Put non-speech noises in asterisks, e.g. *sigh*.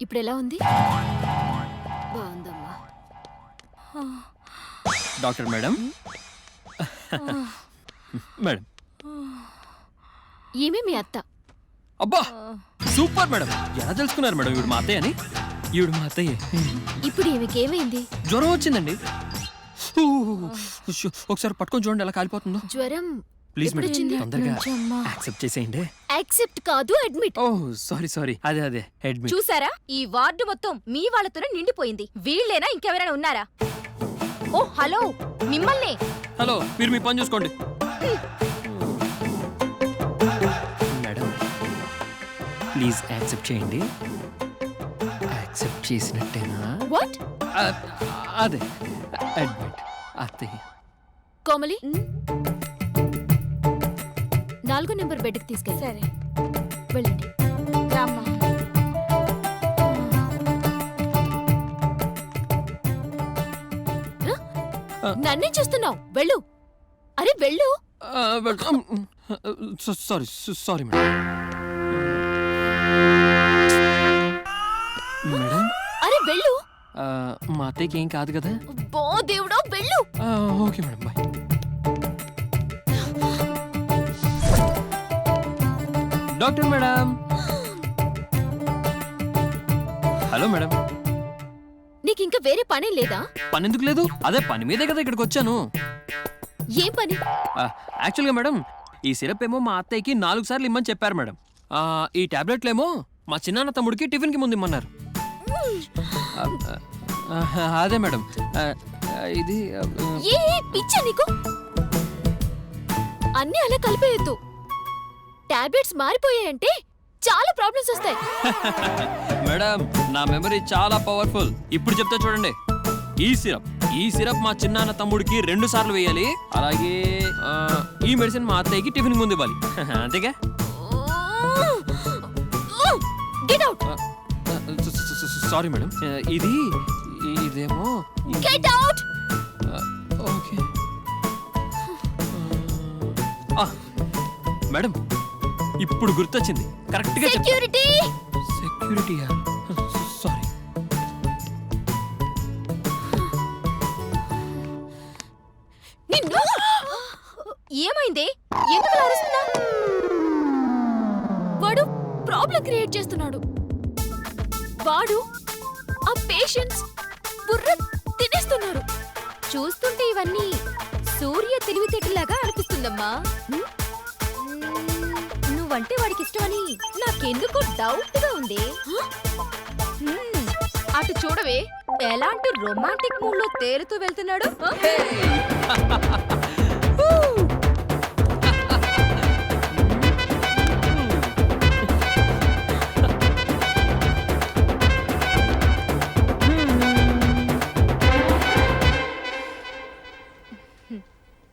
ఇప్పుడు ఎలా ఉంది? బాగుందమ్మా. Doctor madam? మేడం. ఈమె మీ అత్త? అబ్బా! Super madam. ఎలా తెలుసుకున్నారు మేడం ఈవిడ మా అత్తయ్య అని? ఈవిడ మా అత్తయ్య. ఇప్పుడు ఈమెకి ఏమైంది? జ్వరం వచ్చిందండి. ఊ, ఒకసారి పట్టుకొని చూడండి ఎలా కాలిపోతుందో. జ్వరం ప్లీజ్ మేడం? తొందరగా. యాక్సెప్ట్ చేసేయండి. యాక్సెప్ట్ కాదు అడ్మిట్ ఓ సారీ సారీ అదే అదే. అడ్మిట్ చూసారా? ఈ వార్డు మొత్తం మీ వాళ్ళతోనే నిండిపోయింది. వీళ్ళేనా ఇంకెవరైనా ఉన్నారా? ఓ హలో. మిమ్మల్ని. హలో మీరు మీ పని చూసుకోండి. మేడం ప్లీజ్ యాక్సెప్ట్ చేయండి. యాక్సెప్ట్ చేసినట్టేనా? వాట్ అదే. అడ్మిట్ అత్తయ్య. కోమలి? నాలుగో నెంబర్ బెడ్కి తీసుకెళ్ళి సరే. వెళ్ళండి. రామ్మా. నన్నే చూస్తున్నావు? వెళ్ళు. అరే వెళ్ళు. Sorry sorry madam. మేడం? అరే వెళ్ళు. ఆ, మా అత్తయ్యకి ఏం కాదు కదా? బో దేవుడో వెళ్ళు. Okay madam bye. Doctor madam. Hello madam. నీకు ఇంకా వేరే పనే లేదా? పని ఎందుకు లేదు? అదే పని మీదే కదా ఇక్కడికి వచ్చాను. ఏం పని? యాక్చువల్గా మేడం ఈ సిరప్ ఏమో మా అత్తయ్యకి నాలుగు సార్లు ఇమ్మని చెప్పారు మేడం. ఈ టాబ్లెట్లు ఏమో మా చిన్నాన్న తమ్ముడికి టిఫిన్కి ముందు ఇమ్మన్నారు. అదే మేడం. ఇది పిచ్చా నీకు? అన్నీ అలా కలిపేయొద్దు. టాబ్లెట్స్ మారిపోయాయంటే చాలా ప్రాబ్లమ్స్ వస్తాయి. *laughs* మేడం నా మెమరీ చాలా పవర్ఫుల్. ఇప్పుడు చెప్తా చూడండి. ఈ సిరప్ ఈ సిరప్ మా చిన్నాన్న తమ్ముడికి రెండు సార్లు వేయాలి. అలాగే ఆ, ఈ మెడిసిన్ మా అత్తయ్యకి టిఫిన్ ముందు ఇవ్వాలి. *laughs* అంతేగా? Get out. Sorry madam. ఆ, ఇది ఇదేమో ఈ- గెట్ అవుట్. ఆ, ఓకే. ఆ, మేడం ఇప్పుడు గుర్తొచ్చింది. కరెక్ట్గా చెప్తా సెక్యూరిటీ సెక్యూరిటీయా సారీ నిన్ను? ఏమైంది? ఎందుకు అరుస్తున్నా? వాడు ప్రాబ్లం క్రియేట్ చేస్తున్నాడు. వాడు ఆ పేషెంట్స్ బుర్ర తినేస్తున్నారు. చూస్తుంటే ఇవన్నీ సూర్య తెలివితేటలాగా అనిపిస్తుందమ్మా. మ్మ్, నువ్వంటే వాడికి ఇష్టమని నాకెందుకు డౌట్గా ఉంది మ్మ్, అటు చూడవే ఎలాంటి రొమాంటిక్ మూడ్లో తేలుతూ వెళ్తున్నాడు *laughs*